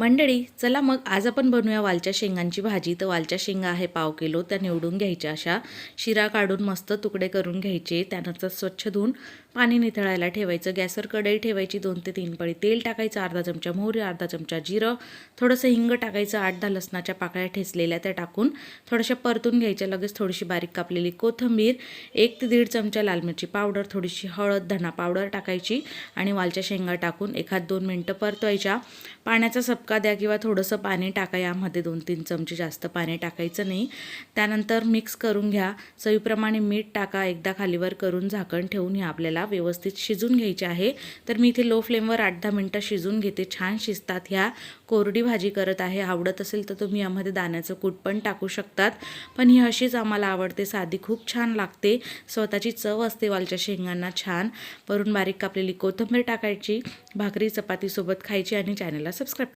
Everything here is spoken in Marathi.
मंडळी चला मग आज आपण बनवूया वालच्या शेंगांची भाजी. तर वालच्या शेंगा आहे पाव किलो त्या निवडून घ्यायच्या अशा. शिरा काढून मस्त तुकडे करून घ्यायचे. त्यानंतर स्वच्छ धुवून पाणी निथळायला ठेवायचं. गॅसवर कढई ठेवायची दोन ते तीन पळी. तेल टाकायचं अर्धा चमचा मोहरी अर्धा चमचा जिरं. थोडंसं हिंग टाकायचं आठ दहा लसणाच्या पाकळ्या ठेचलेल्या त्या टाकून थोड्याशा परतून घ्यायच्या. लगेच थोडीशी बारीक कापलेली कोथिंबीर एक ते दीड चमचा लाल मिरची पावडर थोडीशी हळद धना पावडर टाकायची आणि वालच्या शेंगा टाकून एखाद दोन मिनटं परतवायच्या. पाण्याचा सपका द्या किंवा थोडंसं पाणी टाका यामध्ये दोन तीन चमचे जास्त पाणी टाकायचं नाही. त्यानंतर मिक्स करून घ्या. चवीप्रमाणे मीठ टाका एकदा खालीवर करून झाकण ठेवून हे आपल्याला व्यवस्थित शिजून घ्यायचे आहे. तर मी इथे लो फ्लेमवर आठ दहा मिनटं शिजून घेते. छान शिजतात ह्या. कोरडी भाजी करत आहे. आवडत असेल तर तुम्ही यामध्ये दाण्याचं कूट पण टाकू शकतात. पण ही अशीच आम्हाला आवडते. साधी खूप छान लागते. स्वतःची चव असते वालच्या शेंगांना छान. वरून बारीक कापलेली कोथिंबीर टाकायची. भाकरी चपातीसोबत खायची आणि चॅनलला सबस्क्राईब